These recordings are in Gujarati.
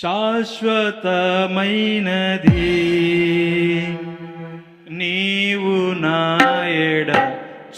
शाश्वतमयी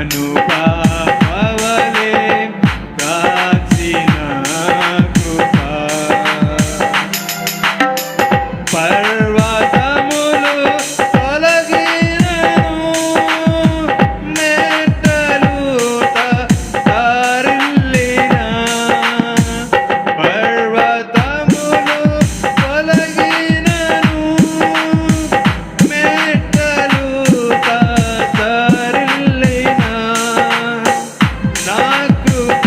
I knew. Good.